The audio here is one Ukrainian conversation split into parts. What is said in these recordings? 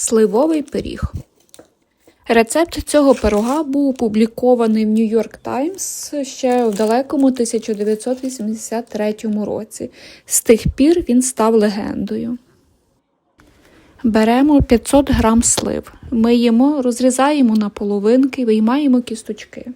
Сливовий пиріг. Рецепт цього пирога був опублікований в York Times ще в далекому 1983 році. З тих пір він став легендою. Беремо 500 грам слив, миємо, розрізаємо на половинки, виймаємо кісточки.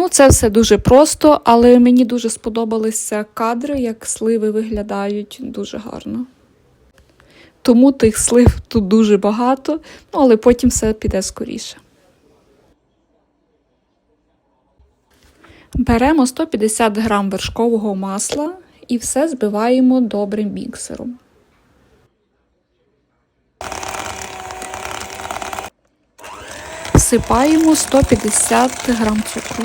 Ну, це все дуже просто, але мені дуже сподобалися кадри, як сливи виглядають дуже гарно. Тому тих слив тут дуже багато, ну але потім все піде скоріше. Беремо 150 грам вершкового масла і все збиваємо добрим міксером. Всипаємо 150 грам цукру.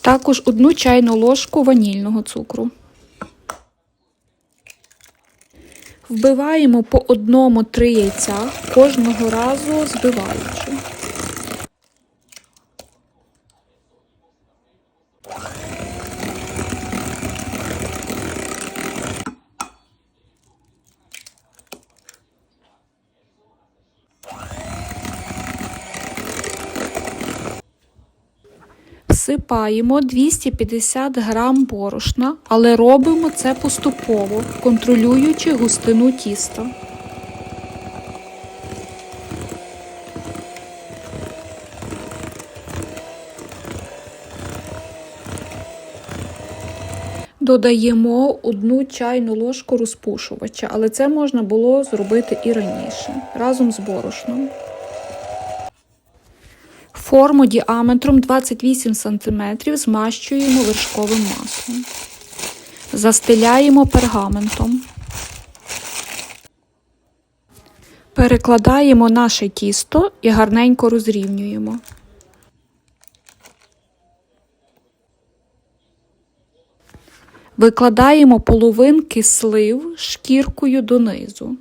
Також одну чайну ложку ванільного цукру. Вбиваємо по одному три яйця, кожного разу збиваючи. Всипаємо 250 грам борошна, але робимо це поступово, контролюючи густину тіста. Додаємо одну чайну ложку розпушувача, але це можна було зробити і раніше, разом з борошном. Форму діаметром 28 см змащуємо вершковим маслом. Застеляємо пергаментом. Перекладаємо наше тісто і гарненько розрівнюємо. Викладаємо половинки слив шкіркою донизу.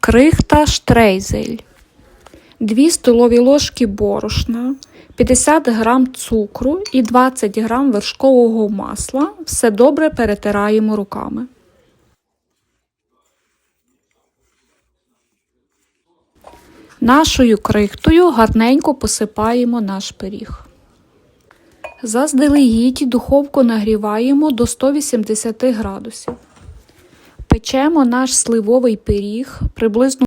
Крихта штрейзель. 2 столові ложки борошна, 50 грам цукру і 20 грам вершкового масла. Все добре перетираємо руками. Нашою крихтою гарненько посипаємо наш пиріг. Заздалегідь духовку нагріваємо до 180 градусів. Печемо наш сливовий пиріг приблизно